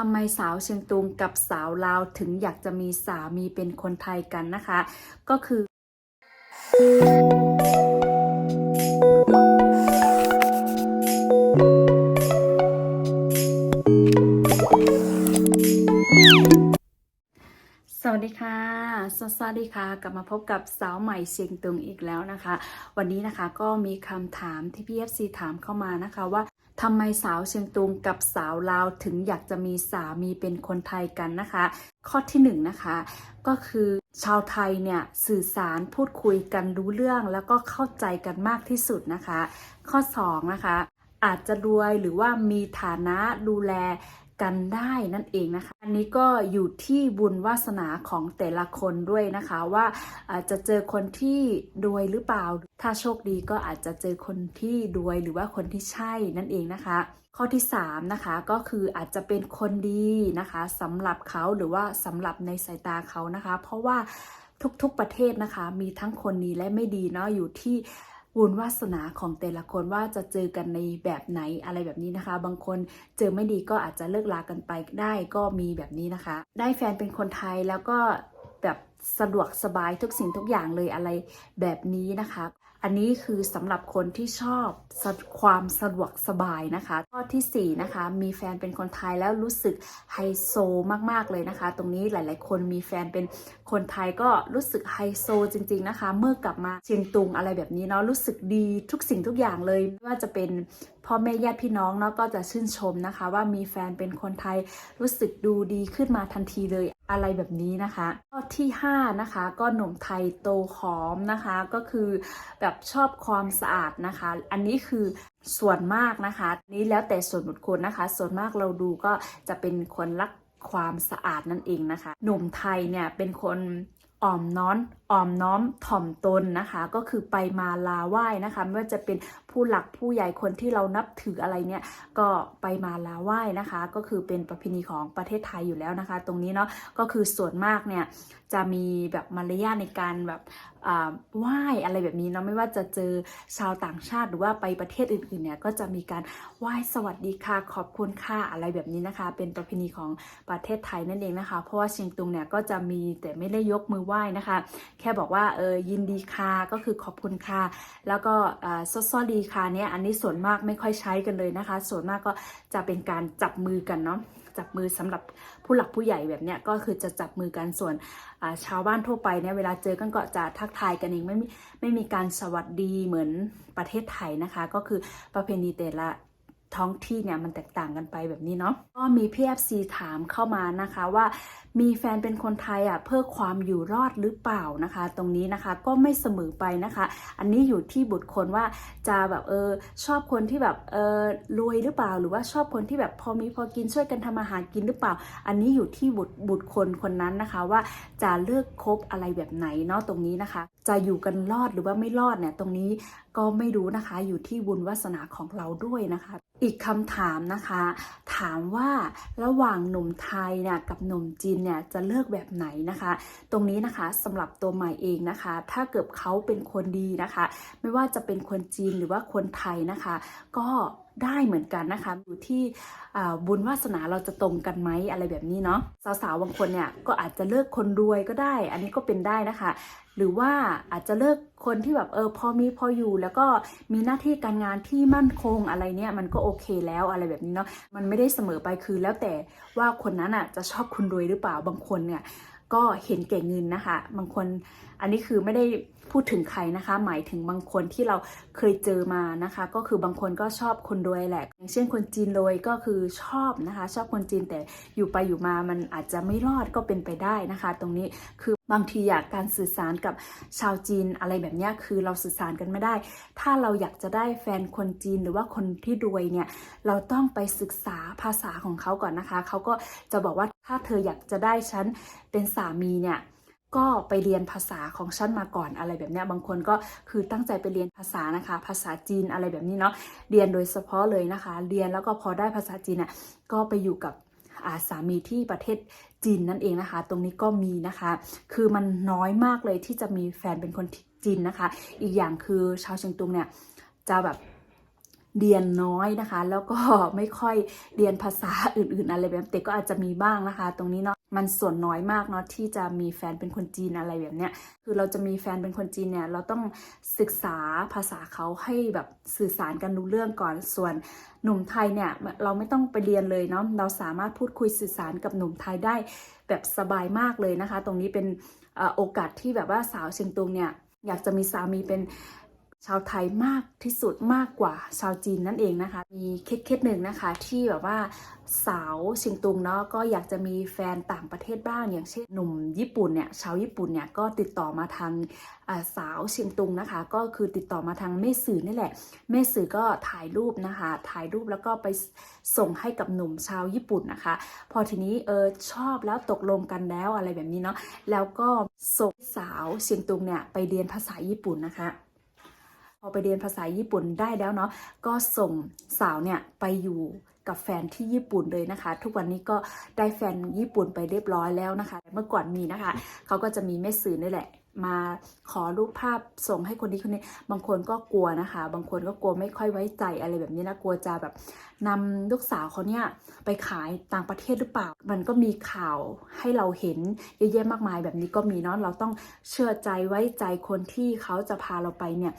ทำไมสาวเชียงตุงกับสาวลาวถึงอยากจะมีสามีเป็นคนไทยกันนะคะ ก็คือสวัสดีค่ะ สวัสดีค่ะ กลับมาพบกับสาวใหม่เชียงตุงอีกแล้วนะคะ วันนี้นะคะก็มีคำถามที่พี่ FC ถามเข้ามานะคะว่า ทำไมสาวเชียงตุงกับสาวลาวถึงอยากจะมีสามีเป็นคนไทยกันนะคะ ข้อที่หนึ่งนะคะก็คือชาวไทยเนี่ยสื่อสารพูดคุยกันรู้เรื่องแล้วก็เข้าใจกันมากที่สุดนะคะ ข้อสองนะคะอาจจะรวยหรือว่ามีฐานะดูแล กันได้นั่นเองนะคะ อันนี้ก็อยู่ที่บุญวาสนาของแต่ละคนด้วยนะคะว่าอาจจะเจอคนที่รวยหรือเปล่า ถ้าโชคดีก็อาจจะเจอคนที่รวยหรือว่าคนที่ใช่นั่นเองนะคะ ข้อที่3นะคะก็คืออาจจะเป็นคนดีนะคะสำหรับเขาหรือว่าสำหรับในสายตาเขานะคะ เพราะว่าทุกๆประเทศนะคะ มีทั้งคนดีและไม่ดีเนาะอยู่ที่ บุญวาสนาของแต่ละคนว่าจะเจอกันในแบบไหนอะไรแบบนี้นะคะ บางคนเจอไม่ดีก็อาจจะเลิกลากันไปได้ก็มีแบบนี้นะคะ ได้แฟนเป็นคนไทยแล้วก็แบบสะดวกสบายทุกสิ่งทุกอย่างเลยอะไรแบบนี้นะคะ อันนี้คือสำหรับคนที่ชอบความสะดวกสบายนะคะข้อที่ 4 นะคะ มีแฟนเป็นคนไทยแล้วรู้สึกไฮโซมากๆเลยนะคะ ตรงนี้หลาย ๆ คนมีแฟนเป็นคนไทยก็รู้สึกไฮโซจริง ๆ นะคะ เมื่อกลับมาเชียงตุงอะไรแบบนี้เนาะรู้สึกดีทุกสิ่งทุกอย่างเลยไม่ว่าจะเป็น พ่อแม่ญาติพี่น้องเนาะก็จะชื่นชมนะคะ ว่ามีแฟนเป็นคนไทยรู้สึกดูดีขึ้นมาทันทีเลยอะไรแบบนี้นะคะข้อที่5นะคะก็หนุ่มไทยโตหอมนะคะ ก็คือแบบชอบความสะอาดนะคะ อันนี้คือส่วนมากนะคะ นี้แล้วแต่ส่วนบุคคลนะคะ ส่วนมากเราดูก็จะเป็นคนรักความสะอาดนั่นเองนะคะ หนุ่มไทยเนี่ยเป็นคนอ่อมน้อนอ่อมน้อมถ่อมตนนะคะ ก็คือไปมาลาไหว้นะคะ ไม่ว่าจะเป็น ผู้หลักผู้ใหญ่คนที่เรานับถืออะไรเนี่ยก็ไปมาลาไหว้นะคะ ก็คือเป็นประเพณีของประเทศไทยอยู่แล้วนะคะ ตรงนี้เนาะก็คือส่วนมากเนี่ยจะมีแบบมารยาทในการแบบอ่าไหว้อะไรแบบนี้เนาะไม่ว่าจะเจอชาวต่างชาติหรือว่าไปประเทศอื่นๆเนี่ยก็จะมีการไหว้สวัสดีค่ะขอบคุณค่ะอะไรแบบนี้นะคะ เป็นประเพณีของประเทศไทยนั่นเองนะคะ เพราะว่าเชียงตุงเนี่ยก็จะมีแต่ไม่ได้ยกมือไหว้นะคะ แค่บอกว่าเออยินดีค่ะก็คือขอบคุณค่ะแล้วก็ซอสอดีคาเนี่ยอันนี้ส่วนมากไม่ค่อยใช้กันเลยนะคะ ส่วนมากก็จะเป็นการจับมือกันเนาะจับมือสำหรับผู้หลักผู้ใหญ่แบบเนี้ยก็คือจะจับมือกันส่วนาชาวบ้านทั่วไปเนี่ยเวลาเจอกันก็จะทักทายกันเองไม่มีไม่มีการสวัสดีเหมือนประเทศไทยนะคะ ก็คือประเพณีแต่ละ ท้องที่เนี่ยมันแตกต่างกันไปแบบนี้เนาะก็มีพี่ FC ถามเข้ามานะคะว่ามีแฟนเป็นคนไทยอะเพื่อความอยู่รอดหรือเปล่านะคะ ตรงนี้นะคะก็ไม่เสมอไปนะคะ อันนี้อยู่ที่บุตรคนว่าจะแบบเออชอบคนที่แบบเออรวยหรือเปล่า หรือว่าชอบคนที่แบบพอมีพอกินช่วยกันทำอาหารกินหรือเปล่า อันนี้อยู่ที่บุตรบุตรคนคนนั้นนะคะว่าจะเลือกคบอะไรแบบไหนเนาะตรงนี้นะคะ จะอยู่กันรอดหรือว่าไม่รอดเนี่ยตรงนี้ก็ไม่รู้นะคะอยู่ที่บุญวาสนาของเราด้วยนะคะ อีกคำถามนะคะ ถามว่าระหว่างหนุ่มไทยเนี่ยกับหนุ่มจีนเนี่ยจะเลือกแบบไหนนะคะ ตรงนี้นะคะสำหรับตัวใหม่เองนะคะ ถ้าเกิดเขาเป็นคนดีนะคะ ไม่ว่าจะเป็นคนจีนหรือว่าคนไทยนะคะ ก็ ได้เหมือนกันนะคะอยู่ที่บุญวาสนาเราจะตรงกันไหมอะไรแบบนี้เนาะสาวๆบางคนเนี่ยก็อาจจะเลือกคนรวยก็ได้ อันนี้ก็เป็นได้นะคะ หรือว่าอาจจะเลิกคนที่แบบเออพอมีพออยู่ แล้วก็มีหน้าที่การงานที่มั่นคงอะไรเนี่ยมันก็โอเคแล้วอะไรแบบนี้เนาะมันไม่ได้เสมอไปคือแล้วแต่ว่าคนนั้นอะจะชอบคุณรวยหรือเปล่าบางคนเนี่ยก็เห็นแก่เงินนะคะ บางคนอันนี้คือไม่ได้ พูดถึงใครนะคะ หมายถึงบางคนที่เราเคยเจอมานะคะ ก็คือบางคนก็ชอบคนรวยแหละ อย่างเช่นคนจีนรวยก็คือชอบนะคะ ชอบคนจีนแต่อยู่ไปอยู่มามันอาจจะไม่รอดก็เป็นไปได้นะคะ ตรงนี้คือบางทีอยากการสื่อสารกับชาวจีนอะไรแบบนี้คือเราสื่อสารกันไม่ได้ ถ้าเราอยากจะได้แฟนคนจีนหรือว่าคนที่รวยเนี่ยเราต้องไปศึกษาภาษาของเขาก่อนนะคะ เขาก็จะบอกว่าถ้าเธออยากจะได้ฉันเป็นสามีเนี่ย ก็ไปเรียนภาษาของฉันมาก่อนอะไรแบบนี้บางคนก็คือตั้งใจไปเรียนภาษานะคะ ภาษาจีนอะไรแบบนี้เนาะเรียนโดยเฉพาะเลยนะคะ เรียนแล้วก็พอได้ภาษาจีนอะก็ไปอยู่กับาสามีที่ประเทศจีนนั่นเองนะคะ ตรงนี้ก็มีนะคะ คือมันน้อยมากเลยที่จะมีแฟนเป็นคนจีนนะคะ อีกอย่างคือชาวเชียงตุงเนี่ยจะแบบเรียนน้อยนะคะ แล้วก็ไม่ค่อยเรียนภาษาอื่นๆอะไรแบบนี้แต่ก็อาจจะมีบ้างนะคะ ตรงนี้เนาะ มันส่วนน้อยมากเนาะที่จะมีแฟนเป็นคนจีนอะไรแบบเนี้ย คือเราจะมีแฟนเป็นคนจีนเนี่ยเราต้องศึกษาภาษาเขาให้แบบสื่อสารกันรู้เรื่องก่อน ส่วนหนุ่มไทยเนี่ยเราไม่ต้องไปเรียนเลยเนาะ เราสามารถพูดคุยสื่อสารกับหนุ่มไทยได้แบบสบายมากเลยนะคะ ตรงนี้เป็นโอกาสที่แบบว่าสาวเชียงตุงเนี่ยอยากจะมีสามีเป็น ชาวไทยมากที่สุดมากกว่าชาวจีนนั่นเองนะคะ มีเคสเคสหนึ่งนะคะ ที่แบบว่าสาวเชียงตุงเนาะก็อยากจะมีแฟนต่างประเทศบ้าง อย่างเช่นหนุ่มญี่ปุ่นเนี่ยชาวญี่ปุ่นเนี่ยก็ติดต่อมาทางาสาวเชียงตุงนะคะ ก็คือติดต่อมาทางแม่สื่อนี่แหละแม่สื่อก็ถ่ายรูปนะคะ ถ่ายรูปแล้วก็ไปส่งให้กับหนุ่มชาวญี่ปุ่นนะคะ พอทีนี้เออชอบแล้วตกลงกันแล้วอะไรแบบนี้เนาะแล้วก็ส่งสาวเชียงตุงเนี่ยไปเรียนภาษาญี่ปุ่นนะคะ พอไปเรียนภาษาญี่ปุ่นได้แล้วเนาะก็ส่งสาวเนี่ยไปอยู่กับแฟนที่ญี่ปุ่นเลยนะคะ ทุกวันนี้ก็ได้แฟนญี่ปุ่นไปเรียบร้อยแล้วนะคะ เมื่อก่อนมีนะคะ เขาก็จะมีแม่สื่อนี่แหละมาขอรูปภาพส่งให้คนนี้คนนี้ บางคนก็กลัวนะคะ บางคนก็กลัวไม่ค่อยไว้ใจอะไรแบบนี้นะกลัวจะแบบนำลูกสาวเขาเนี่ยไปขายต่างประเทศหรือเปล่า มันก็มีข่าวให้เราเห็นเยอะแยะมากมายแบบนี้ก็มีเนาะเราต้องเชื่อใจไว้ใจคนที่เขาจะพาเราไปเนี่ย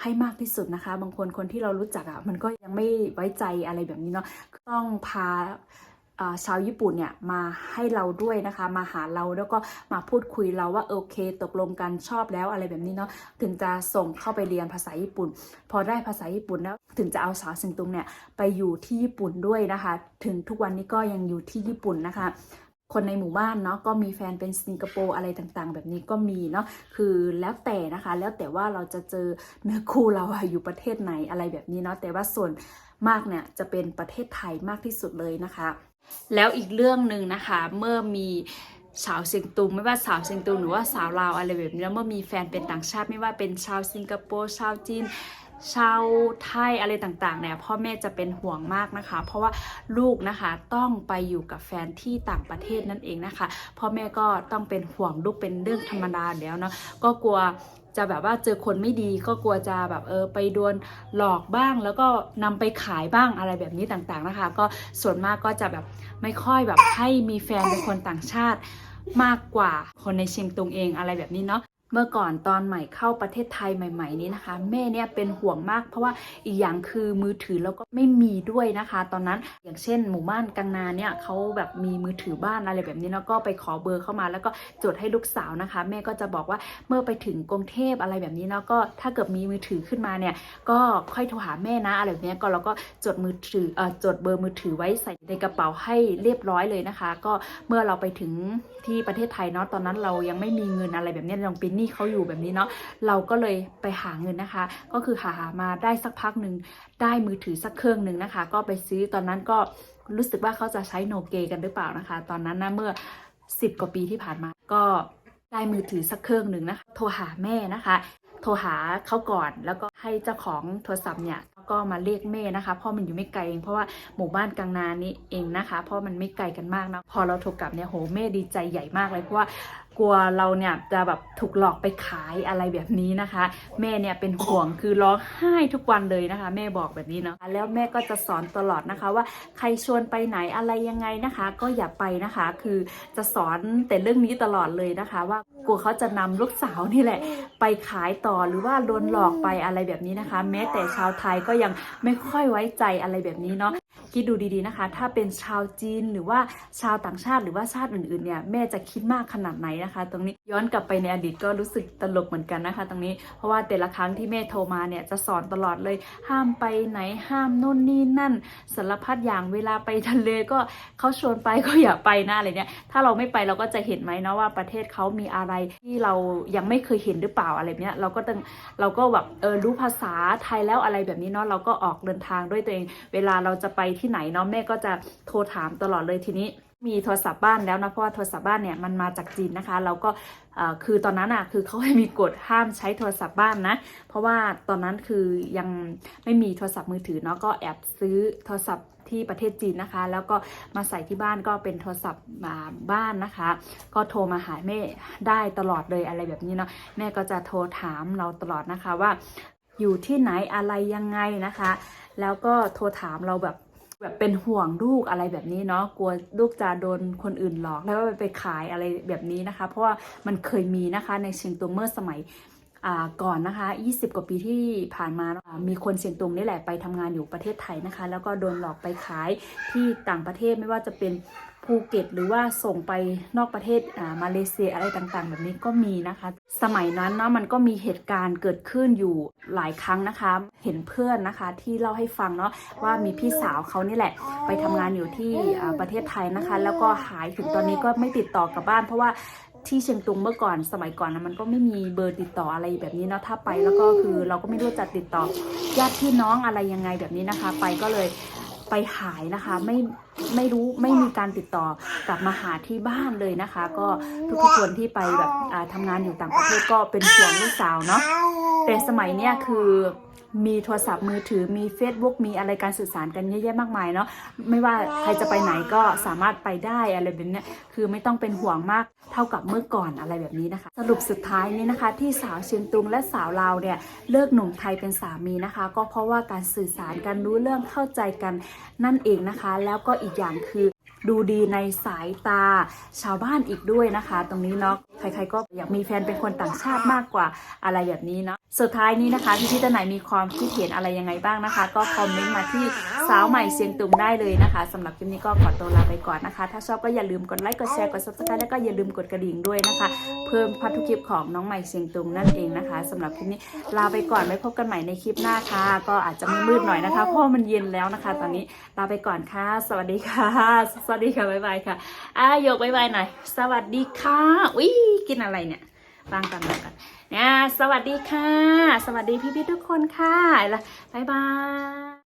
ให้มากที่สุดนะคะ บางคนคนที่เรารู้จักอะ่ะมันก็ยังไม่ไว้ใจอะไรแบบนี้เนาะต้องพาชาวญี่ปุ่นเนี่ยมาให้เราด้วยนะคะ มาหาเราแล้วก็มาพูดคุยเราว่าโอเค ตกลงกันชอบแล้วอะไรแบบนี้เนาะถึงจะส่งเข้าไปเรียนภาษาญี่ปุ่น พอได้ภาษาญี่ปุ่นแล้วถึงจะเอาสาวสิงตุงเนี่ยไปอยู่ที่ญี่ปุ่นด้วยนะคะ ถึงทุกวันนี้ก็ยังอยู่ที่ญี่ปุ่นนะคะ คนในหมู่บ้านเนาะก็มีแฟนเป็นสิงคโปร์อะไรต่างๆ แบบนี้ก็มีเนาะคือแล้วแต่นะคะ แล้วแต่ว่าเราจะเจอเนื้อคู่เราอยู่ประเทศไหนอะไรแบบนี้เนาะแต่ว่าส่วนมากเนี่ยจะเป็นประเทศไทยมากที่สุดเลยนะคะ แล้วอีกเรื่องหนึ่งนะคะเมื่อมีสาวเซียงตุงไม่ว่าสาวเซียงตุงหรือว่าสาวลาวอะไรแบบนี้แล้วเมื่อมีแฟนเป็นต่างชาติไม่ว่าเป็นชาวสิงคโปร์ชาวจีน ชาวไทยอะไรต่างๆเนี่ยพ่อแม่จะเป็นห่วงมากนะคะ เพราะว่าลูกนะคะต้องไปอยู่กับแฟนที่ต่างประเทศนั่นเองนะคะพ่อแม่ก็ต้องเป็นห่วงลูกเป็นเรื่องธรรมดาแล้วเนาะก็กลัวจะแบบว่าเจอคนไม่ดีก็กลัวจะแบบเออไปโดนหลอกบ้าง แล้วก็นำไปขายบ้างอะไรแบบนี้ต่างๆนะคะ ก็ส่วนมากก็จะแบบไม่ค่อยแบบให้มีแฟนเป็นคนต่างชาติมากกว่าคนในเชียงตุงเองอะไรแบบนี้เนาะ เมื่อก่อนตอนใหม่เข้าประเทศไทยใหม่ ๆ นี้นะคะ แม่เนี่ยเป็นห่วงมาก เพราะว่าอีกอย่างคือมือถือแล้วก็ไม่มีด้วยนะคะ ตอนนั้นอย่างเช่น หมู่บ้านกังนาเนี่ยเขาแบบมีมือถือบ้านอะไรแบบนี้แล้วก็ไปขอเบอร์เข้ามา แล้วก็จดให้ลูกสาวนะคะ แม่ก็จะบอกว่าเมื่อไปถึงกรุงเทพอะไรแบบนี้แล้วก็ถ้าเกิดมีมือถือขึ้นมาเนี่ยก็ค่อยโทรหาแม่นะอะไรแบบนี้ก็เราก็จดมือถือเอ่อจดเบอร์มือถือไว้ใส่ในกระเป๋าให้เรียบร้อยเลยนะคะ ก็เมื่อเราไปถึงที่ประเทศไทยเนาะตอนนั้นเรายังไม่มีเงินอะไรแบบนี้ยยังเป็นนี้เขาอยู่แบบนี้เนาะเราก็เลยไปหาเงินนะคะ ก็คือหาหามาได้สักพักหนึ่งได้มือถือสักเครื่องหนึ่งนะคะ ก็ไปซื้อตอนนั้นก็รู้สึกว่าเขาจะใช้โนเกกันหรือเปล่านะคะ ตอนนั้นนะเมื่อ 10 กว่าปีที่ผ่านมาก็ได้มือถือสักเครื่องหนึ่งนะคะโทรหาแม่นะคะ โทรหาเขาก่อนแล้วก็ให้เจ้าของโทรศัพท์เนี่ยก็มาเรียกแม่นะคะเพราะมันอยู่ไม่ไกลเองเพราะว่าหมู่บ้านกลางนานี้เองนะคะ เพราะมันไม่ไกลกันมากนะพอเราโทรกลับเนี่ยโหแม่ดีใจใหญ่มากเลยเพราะว่า กลัวเราเนี่ยจะแบบถูกหลอกไปขายอะไรแบบนี้นะคะ แม่เนี่ยเป็นห่วงคือร้องไห้ทุกวันเลยนะคะ แม่บอกแบบนี้เนาะแล้วแม่ก็จะสอนตลอดนะคะ ว่าใครชวนไปไหนอะไรยังไงนะคะ ก็อย่าไปนะคะ คือจะสอนแต่เรื่องนี้ตลอดเลยนะคะ ว่ากลัวเขาจะนำลูกสาวนี่แหละ ไปขายต่อหรือว่าโดนหลอกไปอะไรแบบนี้นะคะ แม้แต่ชาวไทยก็ยังไม่ค่อยไว้ใจอะไรแบบนี้เนาะคิดดูดีๆนะคะ ถ้าเป็นชาวจีนหรือว่าชาวต่างชาติหรือว่าชาติอื่นๆเนี่ยแม่จะคิดมากขนาดไหนนะะคะ ตรงนี้ย้อนกลับไปในอดีตก็รู้สึกตลกเหมือนกันนะคะ ตรงนี้เพราะว่าแต่ละครั้งที่แม่โทรมาเนี่ยจะสอนตลอดเลย ห้ามไปไหนห้ามนู่นนี่นั่นสารพัดอย่างเวลาไปทะเลก็เขาชวนไปก็อย่าไปนะอะไรเนี่ยถ้าเราไม่ไปเราก็จะเห็นไหมเนาะว่าประเทศเขามีอะไรที่เรายังไม่เคยเห็นหรือเปล่าอะไรเนี้ยเราก็ต้องเราก็แบบเออรู้ภาษาไทยแล้วอะไรแบบนี้เนาะเราก็ออกเดินทางด้วยตัวเอง เวลาเราจะไปที่ไหนเนาะแม่ก็จะโทรถามตลอดเลยทีนี้ มีโทรศัพท์บ้านแล้วนะเพราะว่าโทรศัพท์บ้านเนี่ยมันมาจากจีนนะคะเราก็คือตอนนั้นอะคือเขาให้มีกฎห้ามใช้โทรศัพท์บ้านนะ เพราะว่าตอนนั้นคือยังไม่มีโทรศัพท์มือถือเนาะก็แอบซื้อโทรศัพท์ที่ประเทศจีนนะคะ แล้วก็มาใส่ที่บ้านก็เป็นโทรศัพท์มาบ้านนะคะ ก็โทรมาหาแม่ได้ตลอดเลยอะไรแบบนี้เนาะแม่ก็จะโทรถามเราตลอดนะคะว่า อยู่ที่ไหนอะไรยังไงนะคะ แล้วก็โทรถามเราแบบ แบบเป็นห่วงลูกอะไรแบบนี้เนาะกลัวลูกจะโดนคนอื่นหลอกแล้วไปขายอะไรแบบนี้นะคะ เพราะว่ามันเคยมีนะคะในเชียงตุงเมื่อสมัย ก่อนนะคะ 20 กว่าปีที่ผ่านมามีคนเชียงตุงนี่แหละไปทำงานอยู่ประเทศไทยนะคะ แล้วก็โดนหลอกไปขายที่ต่างประเทศไม่ว่าจะเป็นภูเก็ตหรือว่าส่งไปนอกประเทศอ่ามาเลเซียอะไรต่างๆ แบบนี้ก็มีนะคะ สมัยนั้นเนาะมันก็มีเหตุการณ์เกิดขึ้นอยู่หลายครั้งนะคะ เห็นเพื่อนนะคะที่เล่าให้ฟังเนาะว่ามีพี่สาวเขานี่แหละ ไปทำงานอยู่ที่อ่าประเทศไทยนะคะ แล้วก็หายถึงตอนนี้ก็ไม่ติดต่อกลับบ้าน เพราะว่า ที่เชียงตุงเมื่อก่อนสมัยก่อนนะมันก็ไม่มีเบอร์ติดต่ออะไรแบบนี้เนาะถ้าไปแล้วก็คือเราก็ไม่รู้จะติดต่อญาติพี่น้องอะไรยังไงแบบนี้นะคะ ไปก็เลยไปหายนะคะไม่ไม่รู้ไม่มีการติดต่อกลับมาหาที่บ้านเลยนะคะ ก็ทุกๆคนที่ไปแบบอ่าทำงานอยู่ต่างประเทศก็เป็นห่วงลูกสาวเนาะแต่สมัยเนี้ยคือ มีโทรศัพท์มือถือมี Facebook มีอะไรการสื่อสารกันเยอะแยะมากมายเนาะไม่ว่าใครจะไปไหนก็สามารถไปได้อะไรแบบนี้คือไม่ต้องเป็นห่วงมากเท่ากับเมื่อก่อนอะไรแบบนี้นะคะ สรุปสุดท้ายนี้นะคะ ที่สาวเชียงตุงและสาวลาวเนี่ยเลิกหนุ่มไทยเป็นสามีนะคะ ก็เพราะว่าการสื่อสารกันรู้เรื่องเข้าใจกันนั่นเองนะคะ แล้วก็อีกอย่างคือดูดีในสายตาชาวบ้านอีกด้วยนะคะ ตรงนี้เนาะใครๆก็อยากมีแฟนเป็นคนต่างชาติมากกว่าอะไรแบบนี้เนาะ สุดท้ายนี้นะคะพี่พี่ๆท่าไหนมีความคิดเห็นอะไรยังไงบ้างนะคะ ก็คอมเมนต์มาที่สาวใหม่เสียงตุงได้เลยนะคะสำหรับคลิปนี้ก็ขอตัวลาไปก่อนนะคะ ถ้าชอบก็อย่าลืมกดไลค์กดแชร์กด subscribe แล้วก็อย่าลืมกดกระดิ่งด้วยนะคะ เพิ่มพัทุกคลิปของน้องใหม่เสียงตุงนั่นเองนะคะสำหรับคลิปนี้ลาไปก่อนไว้พบกันใหม่ในคลิปหน้าค่ะ ก็อาจจะมืดๆหน่อยนะคะเพราะมันเย็นแล้วนะคะ ตอนนี้ลาไปก่อนค่ะ สวัสดีค่ะ สวัสดีค่ะบ๊ายบายค่ะอะยกบ๊ายบายหน่อยสวัสดีค่ะอุ้ยกินอะไรเนี่ยฟังกันฟังกัน นะสวัสดีค่ะ สวัสดีพี่พี่ทุกคนค่ะล้วบ๊ายบาย